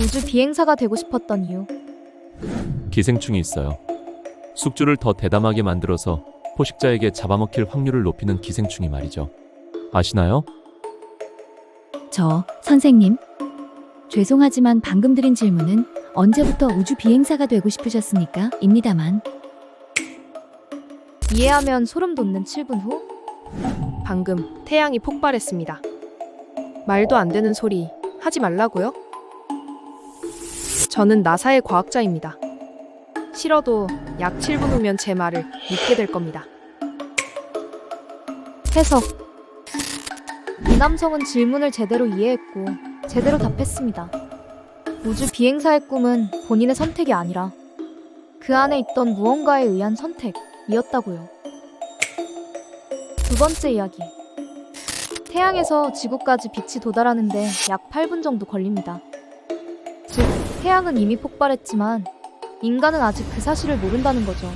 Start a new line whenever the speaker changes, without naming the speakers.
우주 비행사가 되고 싶었던 이유.
기생충이 있어요. 숙주를 더 대담하게 만들어서 포식자에게 잡아먹힐 확률을 높이는 기생충이 말이죠. 아시나요?
저, 선생님. 죄송하지만 방금 드린 질문은 언제부터 우주 비행사가 되고 싶으셨습니까? 입니다만.
이해하면 소름 돋는 7분 후
방금 태양이 폭발했습니다. 말도 안 되는 소리 하지 말라고요? 저는 나사의 과학자입니다. 싫어도 약 7분 후면 제 말을 믿게 될 겁니다.
해석. 이 남성은 질문을 제대로 이해했고 제대로 답했습니다. 우주 비행사의 꿈은 본인의 선택이 아니라 그 안에 있던 무언가에 의한 선택이었다고요. 두 번째 이야기. 태양에서 지구까지 빛이 도달하는데 약 8분 정도 걸립니다. 즉, 태양은 이미 폭발했지만 인간은 아직 그 사실을 모른다는 거죠.